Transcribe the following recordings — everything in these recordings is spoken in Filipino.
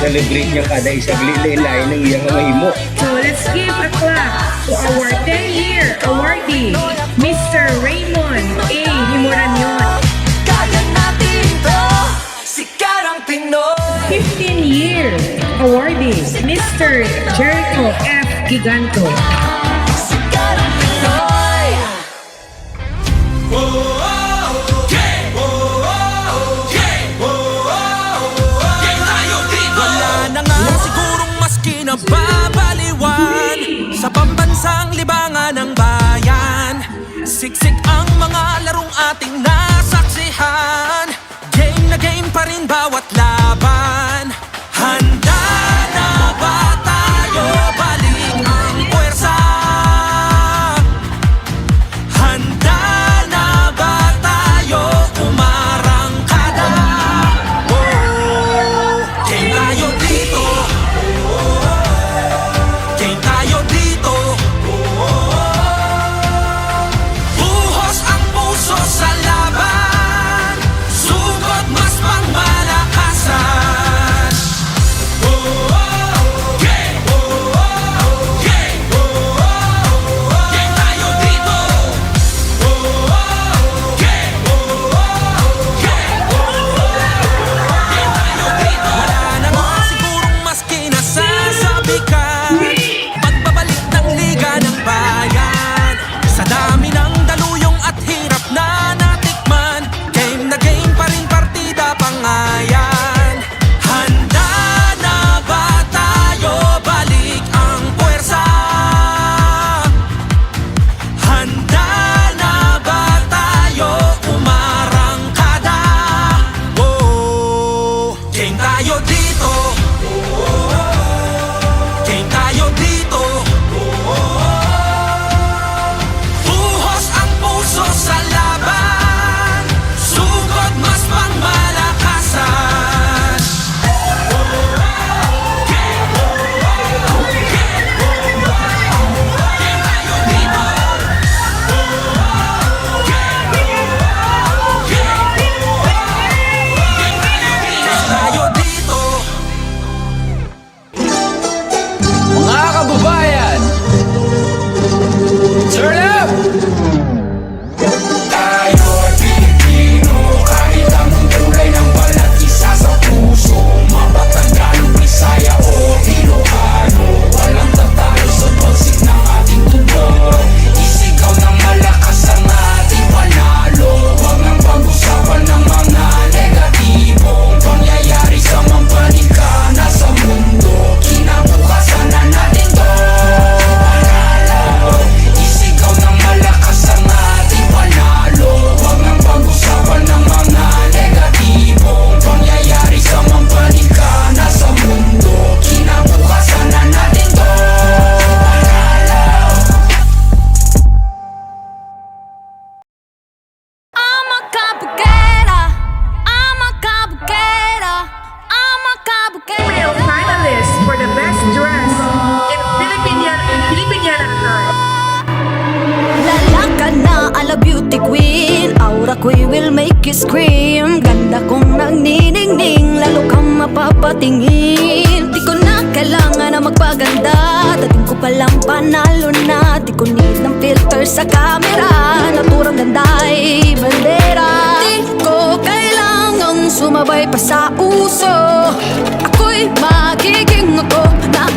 celebrate niya kada isang lilaylay ng iyang mahimo. So let's give a clap to our 10-year awardee, Mr. Raymond A. Himuranyon. Kaya natin to, sikat ang Pinoy. 15-year awardee, Mr. Jericho F. Giganto. Siksik ang mga larong ating na will make you scream. Ganda kong nagniningning Lalo kang mapapatingin. Di ko na kailangan na magpaganda. Dating ko palang panalo na. Di ko need ng filter sa camera. Naturang ganda ay bandera. Di ko kailangang sumabay pa sa uso. Ako'y magiging ako na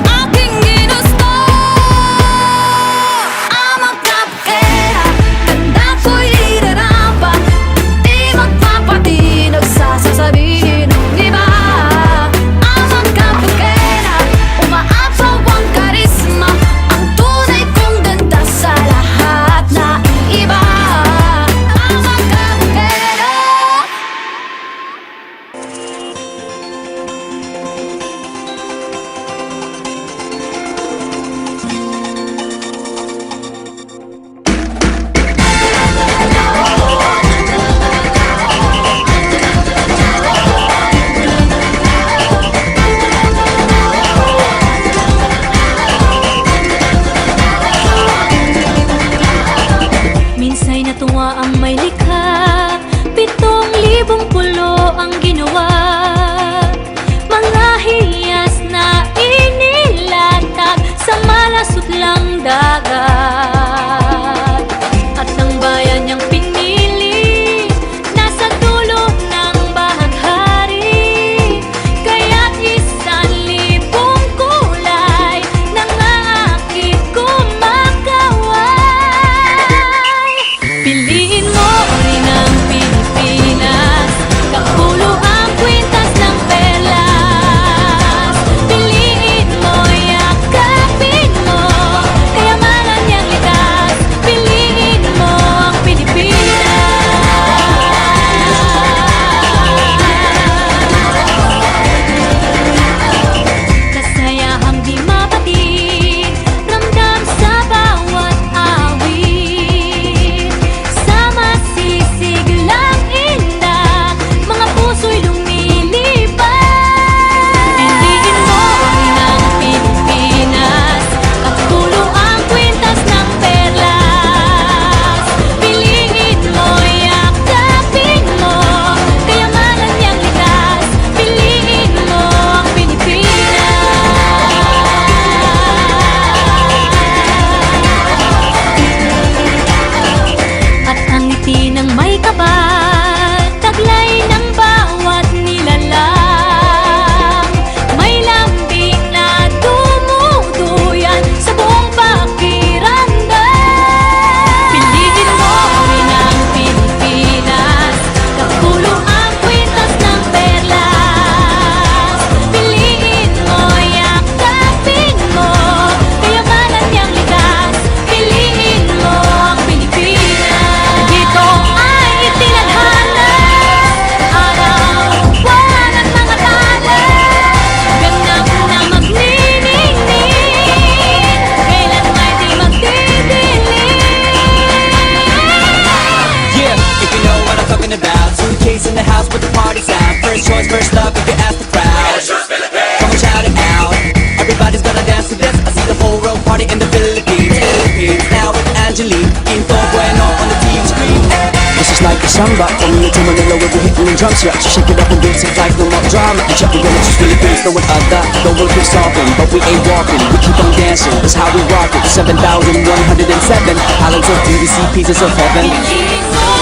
Ain't all on the TV screen. This is like a samba. Coming into Manila where we're hitting drums You actually shake it up and get some life, no more drama. And check the village, it's Philippines, no one other Though we'll keep solving, but we ain't walking We keep on dancing, that's how we rock it. 7,107 Islands of beauty, see pieces of heaven.